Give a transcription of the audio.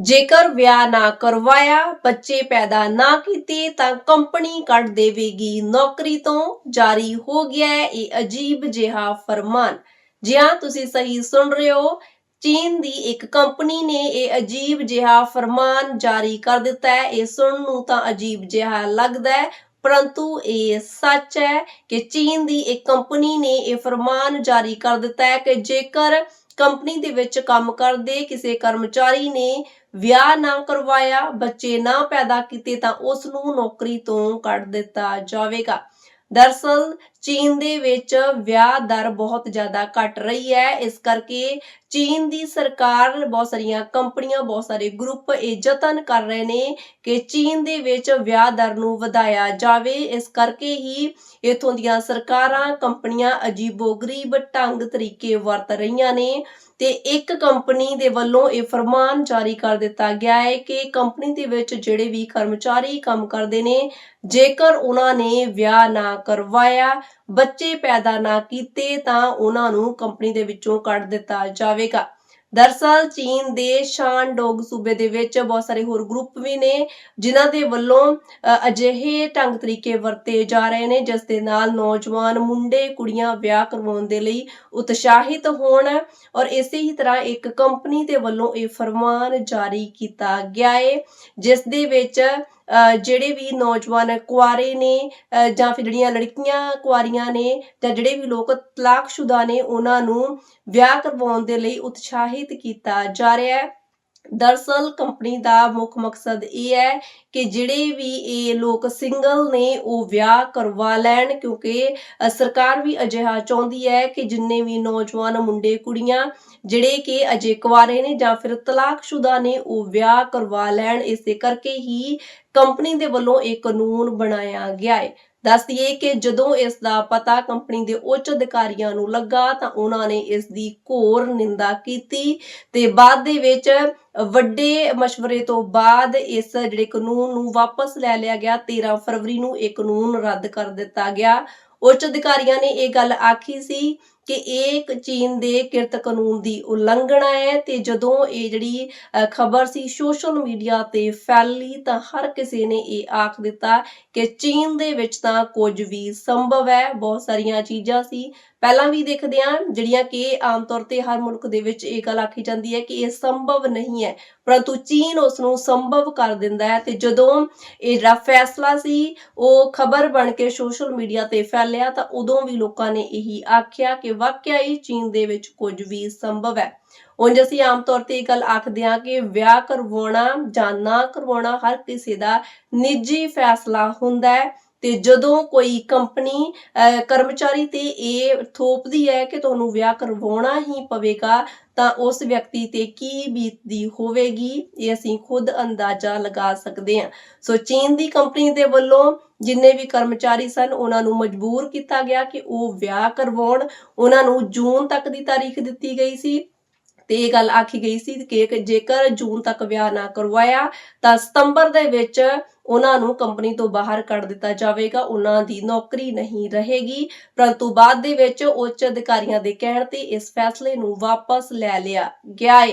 ਜੇਕਰ ਵਿਆਹ ਨਾ ਕਰਵਾਇਆ, ਬੱਚੇ ਪੈਦਾ ਨਾ ਕੀਤੇ, ਤਾਂ ਕੰਪਨੀ ਕੱਢ ਦੇਵੇਗੀ। ਨੌਕਰੀ ਤੋਂ ਜਾਰੀ ਹੋ ਗਿਆ ਹੈ ਇਹ ਅਜੀਬ ਜਿਹਾ ਫਰਮਾਨ। ਜੀ ਤੁਸੀਂ ਸਹੀ ਸੁਣ ਰਹੇ ਹੋ। ਚੀਨ ਦੀ ਇੱਕ ਕੰਪਨੀ ਨੇ ਇਹ ਅਜੀਬ ਜਿਹਾ ਫਰਮਾਨ ਜਾਰੀ ਕਰ ਦਿੱਤਾ ਹੈ। ਇਹ ਸੁਣਨ ਨੂੰ ਤਾਂ ਅਜੀਬ ਜਿਹਾ ਲੱਗਦਾ ਹੈ, ਪਰੰਤੂ ਇਹ ਸੱਚ ਹੈ ਕਿ ਚੀਨ ਦੀ ਇੱਕ ਕੰਪਨੀ ਨੇ ਇਹ ਫਰਮਾਨ ਜਾਰੀ ਕਰ ਦਿੱਤਾ ਹੈ ਕਿ ਜੇਕਰ ਕੰਪਨੀ ਦੇ ਵਿੱਚ ਕੰਮ ਕਰਦੇ, ਕਿਸੇ ਕਰਮਚਾਰੀ ਨੇ ਵਿਆਹ ਨਾ ਕਰਵਾਇਆ, ਬੱਚੇ ਨਾ ਪੈਦਾ ਕੀਤੇ ਤਾਂ ਉਸ ਨੂੰ ਨੌਕਰੀ ਤੋਂ ਕੱਢ ਦਿੱਤਾ ਜਾਵੇਗਾ। ਦਰਸਲ ਚੀਨ ਦੇ ਵਿੱਚ ਵਿਆਹ ਦਰ ਬਹੁਤ ਜ਼ਿਆਦਾ ਘਟ ਰਹੀ ਹੈ। ਇਸ ਕਰਕੇ ਚੀਨ ਦੀ ਸਰਕਾਰ ਬਹੁਤ ਸਾਰੀਆਂ ਕੰਪਨੀਆਂ, ਬਹੁਤ ਸਾਰੇ ਗਰੁੱਪ ਇਹ ਯਤਨ ਕਰ ਰਹੇ ਨੇ ਕਿ ਚੀਨ ਦੇ ਵਿੱਚ ਵਿਆਹ ਦਰ ਨੂੰ ਵਧਾਇਆ ਜਾਵੇ। ਇਸ ਕਰਕੇ ਹੀ ਇਥੋਂ ਦੀਆਂ ਸਰਕਾਰਾਂ ਕੰਪਨੀਆਂ ਅਜੀਬੋ-ਗਰੀਬ ਢੰਗ ਤਰੀਕੇ ਵਰਤ ਰਹੀਆਂ ਨੇ ਤੇ ਇੱਕ ਕੰਪਨੀ ਦੇ ਵੱਲੋਂ ਇਹ ਫਰਮਾਨ ਜਾਰੀ ਕਰ ਦਿੱਤਾ ਗਿਆ ਹੈ ਕਿ ਕੰਪਨੀ ਦੇ ਵਿੱਚ ਜਿਹੜੇ ਵੀ ਕਰਮਚਾਰੀ ਕੰਮ ਕਰਦੇ ਨੇ, ਜੇਕਰ ਉਹਨਾਂ ਨੇ ਵਿਆਹ ਨਾ ਕਰਵਾਇਆ ਬੱਚੇ ਪੈਦਾ ਨਾ ਕੀਤੇ ਤਾਂ ਉਹਨਾਂ ਨੂੰ ਕੰਪਨੀ ਦੇ ਵਿੱਚੋਂ ਕੱਢ ਦਿੱਤਾ ਜਾਵੇਗਾ। ਦਰਸਲ ਚੀਨ ਦੇ ਸ਼ਾਨਡੋਗ ਸੂਬੇ ਦੇ ਵਿੱਚ ਬਹੁਤ ਸਾਰੇ ਹੋਰ ਗਰੁੱਪ ਵੀ ਨੇ, ਜਿਨ੍ਹਾਂ ਦੇ ਵੱਲੋਂ ਅਜਿਹੇ ਢੰਗ ਤਰੀਕੇ ਵਰਤੇ ਜਾ ਰਹੇ ਨੇ, ਜਿਸ ਦੇ ਨਾਲ ਨੌਜਵਾਨ ਮੁੰਡੇ, ਕੁੜੀਆਂ ਵਿਆਹ ਕਰਵਾਉਣ ਦੇ ਲਈ ਉਤਸ਼ਾਹਿਤ ਹੋਣ ਔਰ ਇਸੇ ਹੀ ਤਰ੍ਹਾਂ ਇੱਕ ਕੰਪਨੀ ਦੇ ਵੱਲੋਂ ਇਹ ਫਰਮਾਨ ਜਾਰੀ ਕੀਤਾ ਗਿਆ ਹੈ ਜਿਸ ਦੇ ਵਿੱਚ ਜਿਹੜੇ ਵੀ ਨੌਜਵਾਨ ਕੁਆਰੇ ਨੇ ਜਾਂ ਫਿਰ ਜਿਹੜੀਆਂ ਲੜਕੀਆਂ ਕੁਆਰੀਆਂ ਨੇ, ਜਾਂ ਜਿਹੜੇ ਵੀ ਲੋਕ ਤਲਾਕਸ਼ੁਦਾ ਨੇ, ਉਹਨਾਂ ਨੂੰ ਵਿਆਹ ਕਰਵਾਉਣ ਦੇ ਲਈ ਉਤਸ਼ਾਹਿਤ ਕੀਤਾ ਜਾ ਰਿਹਾ ਹੈ। ਦਰਸਲ ਕੰਪਨੀ ਦਾ ਮੁੱਖ ਮਕਸਦ ਇਹ ਹੈ ਕਿ ਜਿਹੜੇ ਵੀ ਇਹ ਲੋਕ ਸਿੰਗਲ ਨੇ, ਉਹ ਵਿਆਹ ਕਰਵਾ ਲੈਣ, ਕਿਉਂਕਿ ਸਰਕਾਰ ਵੀ ਅਜਿਹਾ ਚਾਹੁੰਦੀ ਹੈ ਕਿ ਜਿੰਨੇ ਵੀ ਨੌਜਵਾਨ ਮੁੰਡੇ ਕੁੜੀਆਂ, ਜਿਹੜੇ ਕਿ ਅਜੇ ਕੁਆਰੇ ਨੇ ਜਾਂ ਫਿਰ ਤਲਾਕਸ਼ੁਦਾ ਨੇ, ਉਹ ਵਿਆਹ ਕਰਵਾ ਲੈਣ। ਇਸੇ ਕਰਕੇ ਹੀ ਕੰਪਨੀ ਦੇ ਵੱਲੋਂ ਇਹ ਕਾਨੂੰਨ ਬਣਾਇਆ ਗਿਆ ਹੈ। ਦੱਸ ਦਈਏ ਕਿ ਜਦੋਂ ਇਸ ਦਾ ਪਤਾ ਕੰਪਨੀ ਦੇ ਉੱਚ ਅਧਿਕਾਰੀਆਂ ਨੂੰ ਲੱਗਾ ਤਾਂ ਉਹਨਾਂ ਨੇ ਇਸ ਦੀ ਘੋਰ ਨਿੰਦਾ ਕੀਤੀ ਤੇ ਬਾਅਦ ਦੇ ਵਿੱਚ ਵੱਡੇ ਮਸ਼ਵਰੇ ਤੋਂ ਬਾਅਦ ਇਸ ਜਿਹੜੇ ਕਾਨੂੰਨ ਨੂੰ ਵਾਪਸ ਲੈ ਲਿਆ ਗਿਆ। 13 ਫਰਵਰੀ ਨੂੰ ਇਹ ਕਾਨੂੰਨ ਰੱਦ ਕਰ ਦਿੱਤਾ ਗਿਆ। ਉੱਚ ਅਧਿਕਾਰੀਆਂ ਨੇ ਇਹ ਗੱਲ ਆਖੀ ਸੀ ਕਿ ਇਹ ਚੀਨ ਦੇ ਕਿਰਤ ਕਾਨੂੰਨ ਦੀ ਉਲੰਘਣਾ ਹੈ ਤੇ ਜਦੋਂ ਇਹ ਜਿਹੜੀ ਖਬਰ ਸੀ ਸੋਸ਼ਲ ਮੀਡੀਆ ਤੇ ਫੈਲੀ ਤਾਂ ਹਰ ਕਿਸੇ ਨੇ ਇਹ ਆਖ ਦਿੱਤਾ ਕਿ ਚੀਨ ਦੇ ਵਿੱਚ ਤਾਂ ਕੁਝ ਵੀ ਸੰਭਵ ਹੈ, ਬਹੁਤ ਸਾਰੀਆਂ ਚੀਜ਼ਾਂ ਸੀ। ਪਹਿਲਾਂ ਵੀ ਦੇਖਦੇ ਆ ਜਿਹੜੀਆਂ ਕਿ ਆਮ ਤੌਰ ਤੇ ਹਰ ਮੁਲਕ ਦੇ ਵਿੱਚ ਇਹ ਗੱਲ ਆਖੀ ਜਾਂਦੀ ਹੈ ਕਿ ਇਹ ਸੰਭਵ ਨਹੀਂ ਹੈ, ਪਰੰਤੂ ਚੀਨ ਉਸ ਨੂੰ ਸੰਭਵ ਕਰ ਦਿੰਦਾ ਹੈ ਤੇ ਜਦੋਂ ਇਹ ਜਿਹੜਾ ਫੈਸਲਾ ਸੀ, ਉਹ ਖਬਰ ਬਣ ਕੇ ਸੋਸ਼ਲ ਮੀਡੀਆ ਤੇ ਫੈਲਿਆ ਤਾਂ ਉਦੋਂ ਵੀ ਲੋਕਾਂ ਨੇ ਇਹੀ ਆਖਿਆ ਕਿ ਵਾਕਿਆ ਹੀ ਚੀਨ ਦੇ ਵਿੱਚ ਕੁਝ ਵੀ ਸੰਭਵ ਹੈ। ਉਂਝ ਅਸੀਂ ਆਮ ਤੌਰ ਤੇ ਇਹ ਗੱਲ ਆਖਦੇ ਹਾਂ ਕਿ ਵਿਆਹ ਕਰਵਾਉਣਾ ਜਾਂ ਨਾ ਕਰਵਾਉਣਾ ਹਰ ਕਿਸੇ ਦਾ ਨਿੱਜੀ ਫੈਸਲਾ ਹੁੰਦਾ ਹੈ। ਤੇ ਜਦੋਂ ਕੋਈ ਕੰਪਨੀ ਕਰਮਚਾਰੀ ਤੇ ਇਹ ਥੋਪਦੀ ਹੈ ਕਿ ਤੁਹਾਨੂੰ ਵਿਆਹ ਕਰਵਾਉਣਾ ਹੀ ਪਵੇਗਾ, ਤਾਂ ਉਸ ਵਿਅਕਤੀ ਤੇ ਕੀ ਬੀਤਦੀ ਹੋਵੇਗੀ, ਇਹ ਅਸੀਂ ਖੁਦ ਅੰਦਾਜ਼ਾ ਲਗਾ ਸਕਦੇ ਹਾਂ। ਸੋ ਚੀਨ ਦੀ ਕੰਪਨੀ ਦੇ ਵੱਲੋਂ ਜਿੰਨੇ ਵੀ ਕਰਮਚਾਰੀ ਸਨ, ਉਹਨਾਂ ਨੂੰ ਮਜਬੂਰ ਕੀਤਾ ਗਿਆ ਕਿ ਉਹ ਵਿਆਹ ਕਰਵਾਉਣ। ਉਹਨਾਂ ਨੂੰ ਜੂਨ ਤੱਕ ਦੀ ਤਾਰੀਖ ਦਿੱਤੀ ਗਈ ਸੀ। ਤੇ ਇਹ ਗੱਲ ਆਖੀ ਗਈ ਸੀ ਕਿ ਜੇਕਰ ਜੂਨ ਤੱਕ ਵਿਆਹ ਨਾ ਕਰਵਾਇਆ, ਤਾਂ ਸਤੰਬਰ ਦੇ ਵਿੱਚ ਉਹਨਾਂ ਨੂੰ ਕੰਪਨੀ ਤੋਂ ਬਾਹਰ ਕੱਢ ਦਿੱਤਾ ਜਾਵੇਗਾ, ਉਹਨਾਂ ਦੀ ਨੌਕਰੀ ਨਹੀਂ ਰਹੇਗੀ। ਪਰੰਤੂ ਬਾਅਦ ਦੇ ਵਿੱਚ ਉੱਚ ਅਧਿਕਾਰੀਆਂ ਦੇ ਕਹਿਣ ਤੇ ਇਸ ਫੈਸਲੇ ਨੂੰ ਵਾਪਸ ਲੈ ਲਿਆ ਗਿਆ ਹੈ